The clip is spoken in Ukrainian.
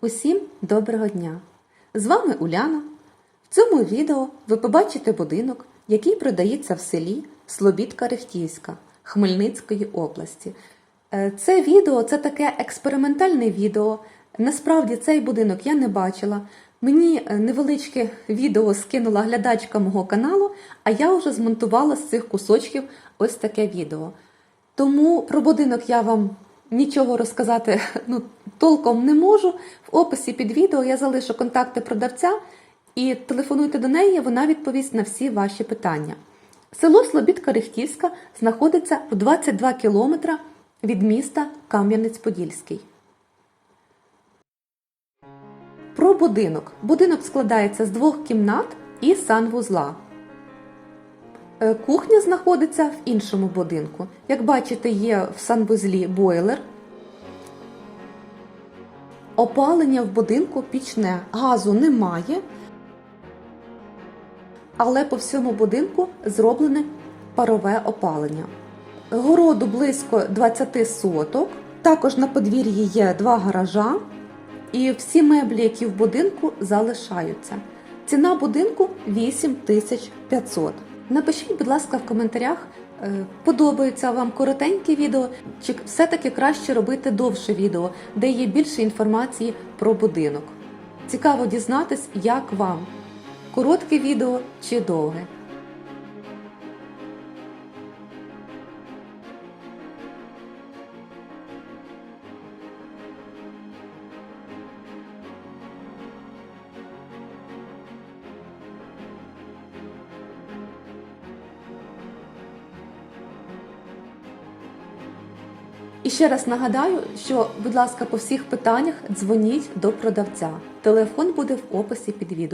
Усім доброго дня! З вами Уляна. В цьому відео ви побачите будинок, який продається в селі Слобідка Рехтівська Хмельницької області. Е, Це відео це таке експериментальне відео. Насправді цей будинок я не бачила. Мені е, невеличке відео скинула глядачка мого каналу, а я вже змонтувала з цих кусочків ось таке відео. Тому про будинок я вам нічого розказати ну, толком не можу. В описі під відео я залишу контакти продавця і телефонуйте до неї, вона відповість на всі ваші питання. Село Слобідка Рихтівська знаходиться в 22 кілометра від міста Кам'янець-Подільський. Про будинок. Будинок складається з двох кімнат і санвузла. Е, Кухня знаходиться в іншому будинку. Як бачите, є в санвузлі бойлер. Опалення в будинку пічне. Газу немає, але по всьому будинку зроблене парове опалення. Городу близько 20 соток. Також на подвір'ї є два гаража, і всі меблі, які в будинку, залишаються. Ціна будинку 8500. Напишіть, будь ласка, в коментарях, е, подобається вам коротеньке відео, чи все-таки краще робити довше відео, де є більше інформації про будинок. Цікаво дізнатись, як вам коротке відео чи довге. І ще раз нагадаю, що, будь ласка, по всіх питаннях дзвоніть до продавця. Телефон буде в описі під відео.